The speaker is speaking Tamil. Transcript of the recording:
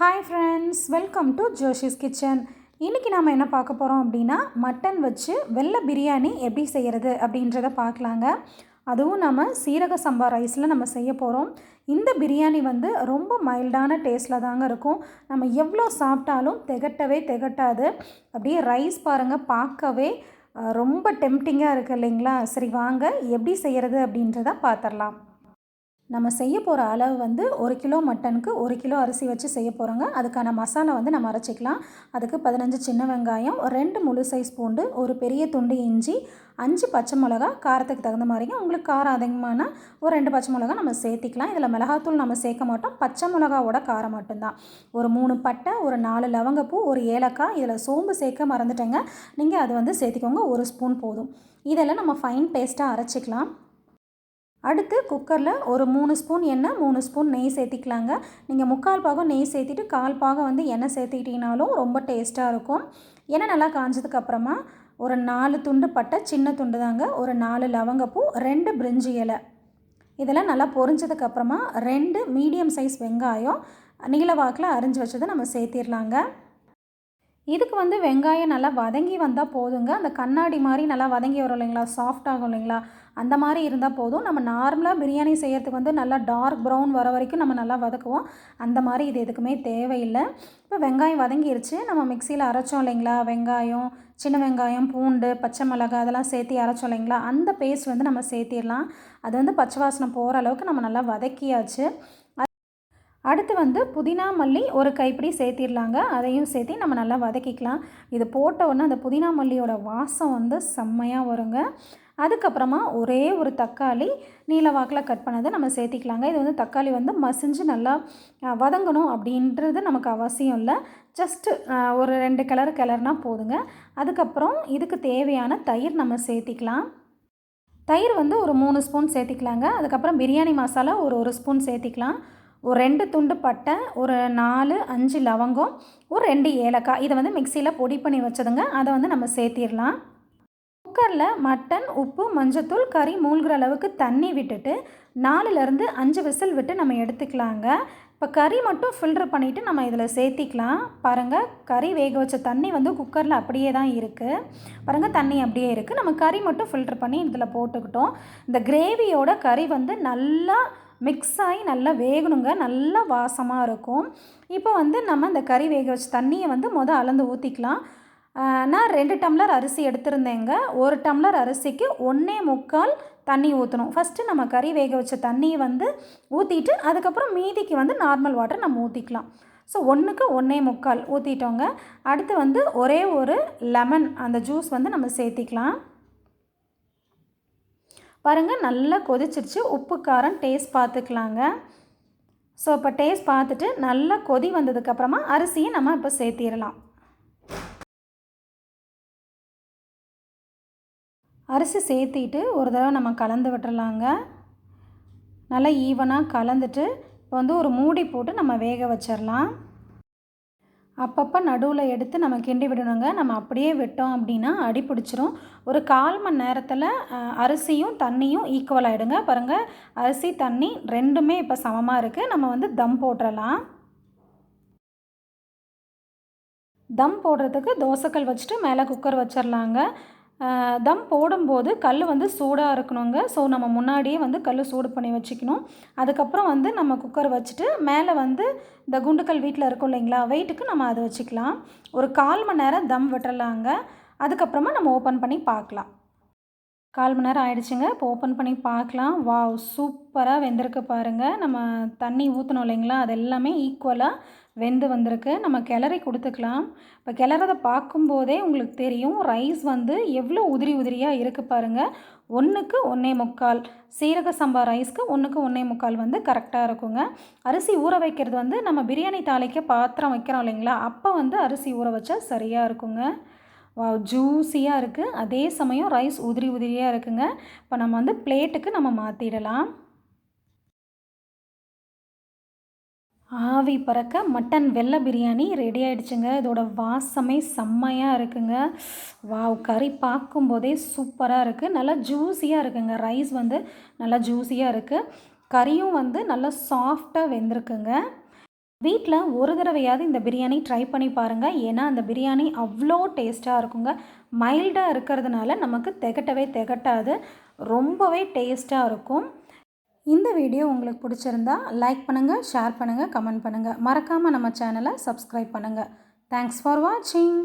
Hi friends welcome to Joshi's kitchen இன்றைக்கி நாம் என்ன பார்க்க போகிறோம் அப்படின்னா மட்டன் வச்சு வெள்ளை பிரியாணி எப்படி செய்கிறது அப்படின்றத பார்க்கலாங்க. அதுவும் நம்ம சீரக சம்பா ரைஸில் நம்ம செய்ய போகிறோம் இந்த பிரியாணி வந்து ரொம்ப மைல்டான டேஸ்ட்டில் தாங்க இருக்கும். நம்ம எவ்வளோ சாப்பிட்டாலும் திகட்டவே திகட்டாது. அப்படியே ரைஸ் பாருங்கள் பார்க்கவே ரொம்ப டெம்டிங்காக இருக்குது இல்லைங்களா? சரி வாங்க எப்படி செய்கிறது அப்படின்றத பார்த்துடலாம். நம்ம செய்ய போகிற அளவு வந்து ஒரு கிலோ மட்டனுக்கு ஒரு கிலோ அரிசி வச்சு செய்ய போகிறோங்க அதுக்கான மசாலா வந்து நம்ம அரைச்சிக்கலாம். அதுக்கு பதினஞ்சு சின்ன வெங்காயம் ரெண்டு முழு சைஸ் பூண்டு ஒரு பெரிய துண்டு இஞ்சி அஞ்சு பச்சை மிளகா காரத்துக்கு தகுந்த மாதிரிங்க. உங்களுக்கு காரம் அதிகமான ஒரு ரெண்டு பச்சை மிளகா நம்ம சேர்த்திக்கலாம். இதில் மிளகாத்தூள் நம்ம சேர்க்க மாட்டோம். பச்சை மிளகாவோட காரம் மட்டும்தான். ஒரு மூணு பட்டை ஒரு நாலு லவங்கப்பூ ஒரு ஏலக்காய் இதில் சோம்பு சேர்க்க மறந்துட்டேங்க. நீங்கள் அது வந்து சேர்த்திக்கோங்க. ஒரு ஸ்பூன் போதும். இதெல்லாம் நம்ம ஃபைன் பேஸ்ட்டாக அரைச்சிக்கலாம். அடுத்து குக்கரில் ஒரு மூணு ஸ்பூன் எண்ணெய் மூணு ஸ்பூன் நெய் சேர்த்திக்கலாங்க. நீங்கள் முக்கால் பாகம் நெய் சேர்த்திட்டு கால் பாகம் வந்து எண்ணெய் சேர்த்திக்கிட்டிங்கனாலும் ரொம்ப டேஸ்ட்டாக இருக்கும். எண்ணெய் நல்லா காஞ்சதுக்கப்புறமா ஒரு நாலு துண்டு பட்டை சின்ன துண்டு தாங்க. ஒரு நாலு லவங்கப்பூ ரெண்டு பிரிஞ்சி இலை. இதெல்லாம் நல்லா பொரிஞ்சதுக்கப்புறமா ரெண்டு மீடியம் சைஸ் வெங்காயம் நீளவாக்கில் அரிஞ்சு வச்சதை நம்ம சேர்த்திடலாங்க. இதுக்கு வந்து வெங்காயம் நல்லா வதங்கி வந்தால் போதுங்க. அந்த கண்ணாடி மாதிரி நல்லா வதங்கி வரும் இல்லைங்களா? சாஃப்ட் ஆகும் இல்லைங்களா? அந்த மாதிரி இருந்தால் போதும். நம்ம நார்மலாக பிரியாணி செய்கிறதுக்கு வந்து நல்லா டார்க் ப்ரௌன் வர வரைக்கும் நம்ம நல்லா வதக்குவோம். அந்த மாதிரி இது எதுக்குமே தேவையில்லை. இப்போ வெங்காயம் வதங்கிருச்சு. நம்ம மிக்சியில் அரைச்சோம் இல்லைங்களா? வெங்காயம் சின்ன வெங்காயம் பூண்டு பச்சை மிளகாய் அதெல்லாம் சேர்த்து அரைச்சோம் இல்லைங்களா? அந்த பேஸ்ட் வந்து நம்ம சேர்த்திடலாம். அது வந்து பச்சை வாசனை போகிற அளவுக்கு நம்ம நல்லா வதக்கியாச்சு. அடுத்து வந்து புதினா மல்லி ஒரு கைப்பிடி சேர்த்திடலாங்க. அதையும் சேர்த்து நம்ம நல்லா வதக்கிக்கலாம். இது போட்ட உடனே அந்த புதினா மல்லியோட வாசம் வந்து செம்மையாக வருங்க. அதுக்கப்புறமா ஒரே ஒரு தக்காளி நீலவாக்கில் கட் பண்ணதை நம்ம சேர்த்திக்கலாங்க. இது வந்து தக்காளி வந்து மசிஞ்சு நல்லா வதங்கணும் அப்படின்றது நமக்கு அவசியம் இல்லை. ஜஸ்ட்டு ஒரு ரெண்டு கிளறு கிளறுனா போதுங்க. அதுக்கப்புறம் இதுக்கு தேவையான தயிர் நம்ம சேர்த்திக்கலாம். தயிர் வந்து ஒரு மூணு ஸ்பூன் சேர்த்திக்கலாங்க. அதுக்கப்புறம் பிரியாணி மசாலா ஒரு ஒரு ஸ்பூன் சேர்த்திக்கலாம். ஒரு ரெண்டு துண்டு பட்டை ஒரு நாலு அஞ்சு லவங்கம் ஒரு ரெண்டு ஏலக்காய். இதை வந்து மிக்சியில் பொடி பண்ணி வச்சதுங்க. அதை வந்து நம்ம சேர்த்திடலாம். குக்கரில் மட்டன் உப்பு மஞ்சத்தூள் கறி மூழ்கிற அளவுக்கு தண்ணி விட்டுட்டு நாலுலேருந்து அஞ்சு விசில் விட்டு நம்ம எடுத்துக்கலாங்க. இப்போ கறி மட்டும் ஃபில்டர் பண்ணிவிட்டு நம்ம இதில் சேர்த்திக்கலாம். பாருங்கள் கறி வேக வச்ச தண்ணி வந்து குக்கரில் அப்படியே தான் இருக்குது பாருங்கள் தண்ணி அப்படியே இருக்குது நம்ம கறி மட்டும் ஃபில்ட்ரு பண்ணி இதில் போட்டுக்கிட்டோம். இந்த கிரேவியோட கறி வந்து நல்லா மிக்ஸ் ஆகி நல்லா வேகணுங்க. நல்லா வாசமாக இருக்கும். இப்போ வந்து நம்ம இந்த கறி வேக வச்ச தண்ணியை வந்து மொதல் அளந்து ஊற்றிக்கலாம் நான் ரெண்டு டம்ளர் அரிசி எடுத்திருந்தேங்க. ஒரு டம்ளர் அரிசிக்கு ஒன்றே முக்கால் தண்ணி ஊற்றணும் ஃபஸ்ட்டு நம்ம கறி வேக வச்ச தண்ணியை வந்து ஊற்றிட்டு அதுக்கப்புறம் மீதிக்கு வந்து நார்மல் வாட்டர் நம்ம ஊற்றிக்கலாம் ஸோ ஒன்றுக்கு ஒன்றே முக்கால் ஊற்றிட்டோங்க அடுத்து வந்து ஒரே ஒரு லெமன் அந்த ஜூஸ் வந்து நம்ம சேர்த்திக்கலாம். பாருங்கள் நல்லா கொதிச்சிருச்சு. உப்பு காரம் டேஸ்ட் பார்த்துக்கலாங்க ஸோ இப்போ டேஸ்ட் பார்த்துட்டு நல்லா கொதி வந்ததுக்கப்புறமா அரிசியை நம்ம இப்போ சேர்த்திடலாம். அரிசி சேர்த்திட்டு ஒரு தடவை நம்ம கலந்து விட்டுறலாங்க. நல்லா ஈவனாக கலந்துட்டு இப்போ வந்து ஒரு மூடி போட்டு நம்ம வேக வச்சிடலாம் அப்பப்போ நடுவில் எடுத்து நம்ம கிண்டி விடணுங்க. நம்ம அப்படியே விட்டோம் அப்படின்னா அடி பிடிச்சிரும். ஒரு கால் மணி நேரத்தில் அரிசியும் தண்ணியும் ஈக்குவல் ஆகிடுங்க பாருங்கள் அரிசி தண்ணி ரெண்டுமே இப்போ சமமாக இருக்குது நம்ம வந்து தம் போட்டுடலாம் தம் போடுறதுக்கு தோசைக்கல் வச்சுட்டு மேலே குக்கர் வச்சிடலாங்க தம் போடும்போது கல் வந்து சூடாக இருக்கணுங்க. ஸோ நம்ம முன்னாடியே வந்து கல் சூடு பண்ணி வச்சுக்கணும். அதுக்கப்புறம் வந்து நம்ம குக்கர் வச்சுட்டு மேலே வந்து இந்த குண்டுக்கல் வீட்டில் இருக்கும் இல்லைங்களா வெயிட்டுக்கு நம்ம அதை வச்சுக்கலாம். ஒரு கால் மணி நேரம் தம் விட்டுறலாங்க. அதுக்கப்புறமா நம்ம ஓப்பன் பண்ணி பார்க்கலாம். கால் மணி நேரம் ஆயிடுச்சுங்க. இப்போ ஓப்பன் பண்ணி பார்க்கலாம். வாவ் சூப்பராக வெந்திருக்கு பாருங்கள் நம்ம தண்ணி ஊற்றணும் இல்லைங்களா? அது எல்லாமே ஈக்குவலாக வெந்து வந்திருக்கு. நம்ம கிளறி கொடுத்துக்கலாம். இப்போ கிளறதை பார்க்கும்போதே உங்களுக்கு தெரியும் ரைஸ் வந்து எவ்வளோ உதிரி உதிரியாக இருக்குது பாருங்கள் ஒன்றுக்கு ஒன்றே முக்கால். சீரக சம்பா ரைஸ்க்கு ஒன்றுக்கு ஒன்றே முக்கால் வந்து கரெக்டாக இருக்குங்க. அரிசி ஊற வைக்கிறது வந்து நம்ம பிரியாணி தாளிக்க பாத்திரம் வைக்கிறோம் இல்லைங்களா? அப்போ வந்து அரிசி ஊற வச்சா சரியாக இருக்குங்க. ஜூஸியாக இருக்குது அதே சமயம் ரைஸ் உதிரி உதிரியாக இருக்குங்க. இப்போ நம்ம வந்து பிளேட்டுக்கு நம்ம மாற்றிடலாம் ஆவி பறக்க மட்டன் வெள்ளை பிரியாணி ரெடி ஆகிடுச்சுங்க இதோட வாசமே செம்மையாக இருக்குங்க. வாவ் கறி பார்க்கும்போதே சூப்பராக இருக்குது நல்லா ஜூஸியாக இருக்குங்க. ரைஸ் வந்து நல்லா ஜூஸியாக இருக்குது கறியும் வந்து நல்லா சாஃப்டாக வெந்திருக்குங்க. வீட்டில் ஒரு தடவையாவது இந்த பிரியாணி ட்ரை பண்ணி பாருங்கள் ஏன்னா அந்த பிரியாணி அவ்வளோ டேஸ்ட்டாக இருக்குங்க. மைல்டாக இருக்கிறதுனால நமக்கு திகட்டவே திகட்டாது. ரொம்பவே டேஸ்ட்டாக இருக்கும். இந்த வீடியோ உங்களுக்கு பிடிச்சிருந்தா லைக் பண்ணுங்கள் ஷேர் பண்ணுங்கள் கமெண்ட் பண்ணுங்கள் மறக்காமல் நம்ம சேனலை சப்ஸ்கிரைப் பண்ணுங்கள் தேங்க்ஸ் ஃபார் வாட்சிங்